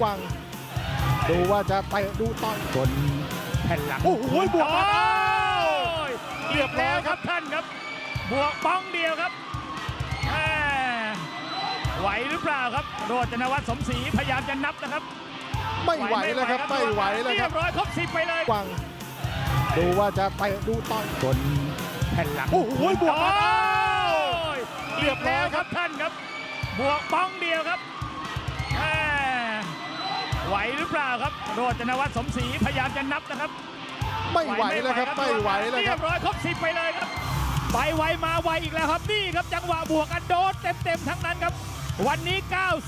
กวัง ดูว่าจะเตะดูต่อยบนแผ่นหลังโอ้โหบวกโอ้มายเรียบร้อยกแล้วครับท่านครับบวกป้องเดียวครับแหม่ไหวหรือเปล่าครับ โรจนวัฒน์สมศรีพยายามจะนับนะครับ ไม่ไหวแล้วครับไม่ไหวแล้วคเรีรัยบบร้อยครบสิบไปเลยกวัง ดูว่าจะเตะดูต่อยบนแผ่นหลังโอ้โหบวกมาโอ้ยเรียบร้อยกแล้วครับท่านครับ บวกป้องเดียวครับแหม่ ไหวหรือเปล่าครับ โรจนวัฒน์สมศรีพยายามจะนับนะครับไม่ไหวแล้วครับไม่ไหวแล้วคเรีรัยบบร้อยครบสิบไปเลยครับ ไปไวมาไวอีกแล้วครับนี่ครับจังหวะบวกกันโดนเต็มๆทั้งนั้นครับ วันนี้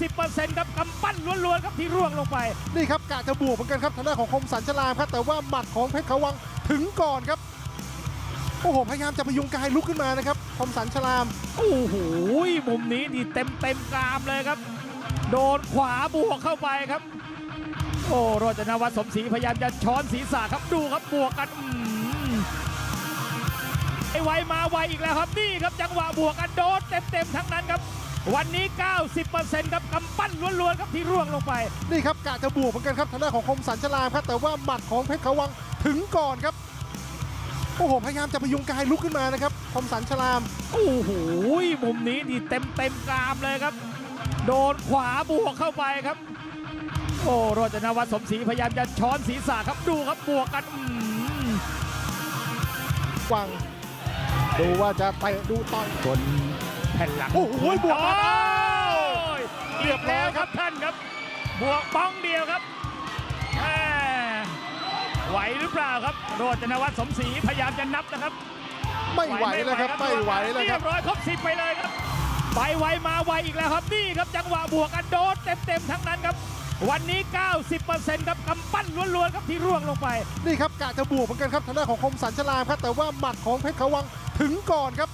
90%ครับกำปั้นล้วนๆครับที่ร่วงลงไป นี่ครับกะจะบวกเหมือนกันครับทางด้านของคมสันฉลามครับแต่ว่าหมัดของเพชรเขาวังถึงก่อนครับโอ้โหพยายามจะพยุงกายลุกขึ้นมานะครับคมสันฉลาม โอ้โหมุมนี้นี่เต็มเต็มๆกรามเลยครับ โดนขวาบวกเข้าไปครับ โอ้โรจนวัฒน์สมศรีพยายามจะช้อนศีรษะครับดูครับบวกกันอืมไอไวมาไวอีกแล้วครับนี่ครับจังหวะบวกกันโดนเต็มๆทั้งนั้นครับ วันนี้ 90%ครับกำปั้นล้วนๆครับที่ร่วงลงไป นี่ครับกะจะบวกเหมือนกันครับทางด้านของคมสันฉลามครับ แต่ว่าหมัดของเพชรเขาวังถึงก่อนครับโอ้โหพยายามจะพยุงกายลุกขึ้นมานะครับคมสันฉลามโอ้โหมุมนี้นี่เต็มเต็มๆกรามเลยครับ โดนขวาบวกเข้าไปครับ โอ้โรจนวัฒน์สมศรีพยายามจะช้อนศีรษะครับดูครับบวกกันอืมกวังดูว่าจะเตะดูต่อย บนแผ่นหลังโอ้โหบวกมาโอ้ยเรียบร้อยกแล้วครับท่านครับ บวกป้องเดียวครับแหม่ไหวหรือเปล่าครับ โรจนวัฒน์สมศรีพยายามจะนับนะครับ ไม่ไหวแล้วครับไม่ไหวแล้วคเรีรัยบ บร้อยครบสิบไปเลยครับ ไปไวมาไวอีกแล้วครับนี่ครับจังหวะบวกกันโดนเต็มๆทั้งนั้นครับ วันนี้ 90%ครับกำปั้นล้วนๆครับที่ร่วงลงไป นี่ครับกะจะบวกเหมือนกันครับทางด้านของคมสันชลามครับแต่ว่าหมัดของเพชรขาวังถึงก่อนครับ